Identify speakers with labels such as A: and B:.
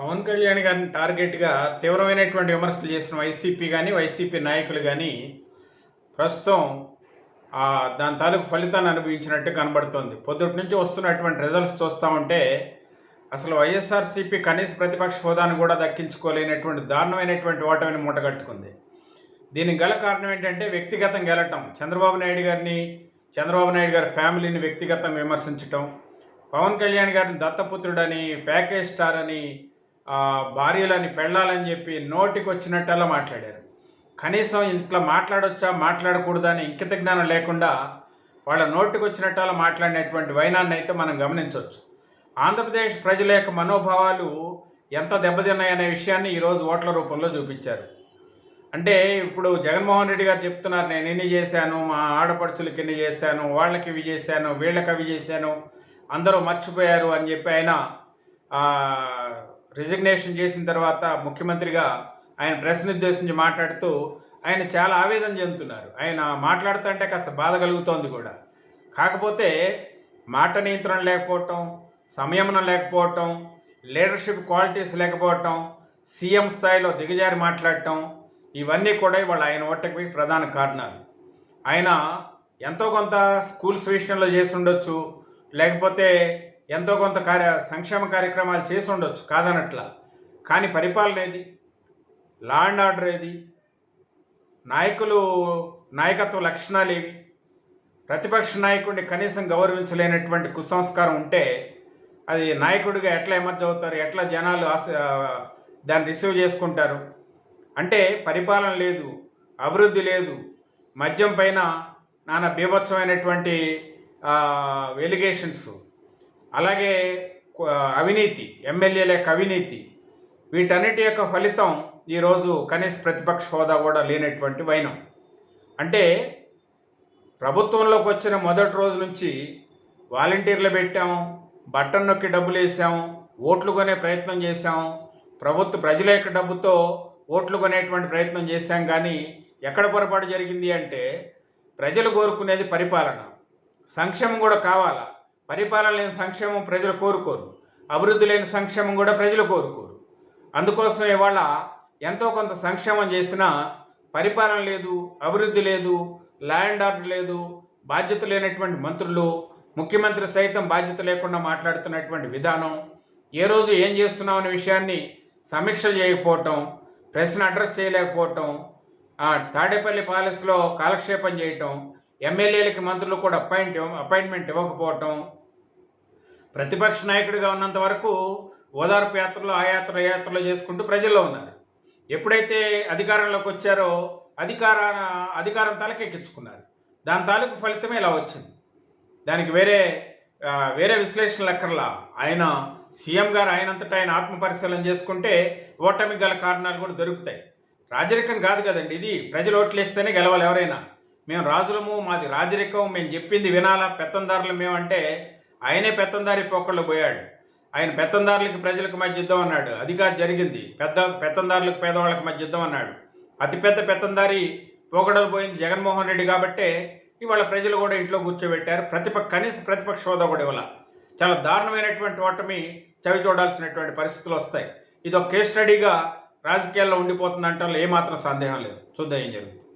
A: పవన్ కళ్యాణ్ గారిని టార్గెట్గా తీవ్రమైనటువంటి విమర్శలు చేసిన వైసీపీ కానీ వైసీపీ నాయకులు కానీ ప్రస్తుతం దాని తాలూకు ఫలితాన్ని అనుభవించినట్టు కనబడుతోంది. పొద్దుటి నుంచి వస్తున్నటువంటి రిజల్ట్స్ చూస్తూ ఉంటే అసలు వైఎస్ఆర్సీపీ కనీస ప్రతిపక్ష హోదాను కూడా దక్కించుకోలేనటువంటి దారుణమైనటువంటి ఓటమిని మూటగట్టుకుంది. దీనికి గల కారణం ఏంటంటే వ్యక్తిగతం గెలటం చంద్రబాబు నాయుడు గారిని చంద్రబాబు నాయుడు గారి ఫ్యామిలీని వ్యక్తిగతంగా విమర్శించటం. పవన్ కళ్యాణ్ గారిని దత్తపుత్రుడని ప్యాకేజ్ స్టార్ అని భార్యలని పెళ్ళాలని చెప్పి నోటికి వచ్చినట్టల్లా మాట్లాడారు. కనీసం ఇట్లా మాట్లాడొచ్చా మాట్లాడకూడదా అని ఇంకిత జ్ఞానం లేకుండా వాళ్ళ నోటికి వచ్చినట్టలా మాట్లాడినటువంటి వైనాన్ని అయితే మనం గమనించవచ్చు ఆంధ్రప్రదేశ్ ప్రజల యొక్క మనోభావాలు ఎంత దెబ్బతిన్నాయనే విషయాన్ని ఈరోజు ఓట్ల రూపంలో చూపించారు. అంటే ఇప్పుడు జగన్మోహన్ రెడ్డి గారు చెప్తున్నారు నేను ఎన్ని చేశాను మా ఆడపడుచులకి ఎన్ని చేశాను వాళ్ళకి ఇవి చేశాను వీళ్ళకి అవి చేశాను అందరూ మర్చిపోయారు అని చెప్పి ఆయన రిజిగ్నేషన్ చేసిన తర్వాత ముఖ్యమంత్రిగా ఆయన ప్రశ్న ఉద్దేశించి మాట్లాడుతూ ఆయన చాలా ఆవేదన చెందుతున్నారు. ఆయన మాట్లాడుతుంటే కాస్త బాధ కలుగుతోంది కూడా. కాకపోతే మాట నియంత్రణ లేకపోవటం సంయమనం లేకపోవటం లీడర్షిప్ క్వాలిటీస్ లేకపోవటం సీఎం స్థాయిలో దిగజారి మాట్లాడటం ఇవన్నీ కూడా ఇవాళ ఆయన ఓటమికి ప్రధాన కారణాలు. ఆయన ఎంతో కొంత స్కూల్స్ విషయంలో చేసి ఉండొచ్చు లేకపోతే ఎంతో కొంత కార్య సంక్షేమ కార్యక్రమాలు చేసి ఉండొచ్చు కాదనట్లా. కానీ పరిపాలన ఏది? లా అండ్ ఆర్డర్ ఏది? నాయకులు నాయకత్వ లక్షణాలు ఏవి? ప్రతిపక్ష నాయకుడిని కనీసం గౌరవించలేనటువంటి కుసంస్కారం ఉంటే అది నాయకుడిగా ఎట్లా ఎమర్జ్ అవుతారు? ఎట్లా జనాలు ఆశ దాన్ని రిసీవ్ చేసుకుంటారు? అంటే పరిపాలన లేదు అభివృద్ధి లేదు మద్యం పైన నానా బీభత్సమైనటువంటి వెలిగేషన్స్. అలాగే అవినీతి ఎమ్మెల్యేల యొక్క అవినీతి వీటన్నిటి యొక్క ఫలితం ఈరోజు కనీస ప్రతిపక్ష హోదా కూడా లేనటువంటి వైనం. అంటే ప్రభుత్వంలోకి వచ్చిన మొదటి రోజు నుంచి వాలంటీర్లు పెట్టాం బట్టన్ నొక్కి డబ్బులు వేసాం ఓట్లు కొనే ప్రయత్నం చేశాం ప్రభుత్వ ప్రజల యొక్క డబ్బుతో ఓట్లు కొనేటువంటి ప్రయత్నం చేశాం కానీ ఎక్కడ పొరపాటు జరిగింది అంటే ప్రజలు కోరుకునేది పరిపాలన. సంక్షేమం కూడా కావాలా? పరిపాలన లేని సంక్షేమం ప్రజలు కోరుకోరు. అభివృద్ధి లేని సంక్షేమం కూడా ప్రజలు కోరుకోరు. అందుకోసం ఇవాళ ఎంతో కొంత సంక్షేమం చేసినా పరిపాలన లేదు అభివృద్ధి లేదు ల్యాండ్ ఆర్డర్ లేదు బాధ్యత లేనటువంటి మంత్రులు ముఖ్యమంత్రి సైతం బాధ్యత లేకుండా మాట్లాడుతున్నటువంటి విధానం ఏ రోజు ఏం చేస్తున్నాం అనే విషయాన్ని సమీక్ష చేయకపోవటం ప్రశ్న అడ్రస్ చేయలేకపోవటం తాడేపల్లి ప్యాలెస్లో కాలక్షేపం చేయటం ఎమ్మెల్యేలకి మంత్రులు కూడా అపాయింట్ అపాయింట్మెంట్ ఇవ్వకపోవటం ప్రతిపక్ష నాయకుడిగా ఉన్నంత వరకు ఓదార్పు యాత్రలు ఆ యాత్ర యాత్రలు చేసుకుంటూ ప్రజల్లో ఉన్నారు. ఎప్పుడైతే అధికారంలోకి వచ్చారో అధికార అధికారం తలకెక్కించుకున్నారు దాని తాలూకు ఫలితమే ఇలా వచ్చింది. దానికి వేరే వేరే విశ్లేషణ లెక్కర్లా ఆయన సీఎం గారు ఆయనంతటా ఆయన ఆత్మపరిశీలన చేసుకుంటే ఓటమి గల కారణాలు కూడా దొరుకుతాయి. రాజరికం కాదు కదండి ఇది. ప్రజలు ఓట్లేస్తేనే గెలవాలి ఎవరైనా. మేము రాజులము మాది రాజరికం మేము చెప్పింది వినాలా? పెత్తందారులు మేమంటే ఆయనే పెత్తందారి పోకళ్ళు పోయాడు. ఆయన పెత్తందారులకి ప్రజలకు మధ్య యుద్ధం అన్నాడు. అది కాదు జరిగింది. పెద్ద పెత్తందారులకు పేదవాళ్ళకి మధ్య యుద్ధం అన్నాడు. అతిపెద్ద పెత్తందారి పోకడలు పోయింది జగన్మోహన్ రెడ్డి కాబట్టే ఇవాళ ప్రజలు కూడా ఇంట్లో కూర్చోబెట్టారు. ప్రతిపక్ష కనీస ప్రతిపక్ష హోదా కూడా ఇవాళ చాలా దారుణమైనటువంటి ఓటమి చవి చూడాల్సినటువంటి పరిస్థితులు వస్తాయి. ఇది ఒక కేస్ స్టడీగా రాజకీయాల్లో ఉండిపోతుందంటే ఏమాత్రం సందేహం లేదు. చూద్దాం ఏం జరుగుతుంది.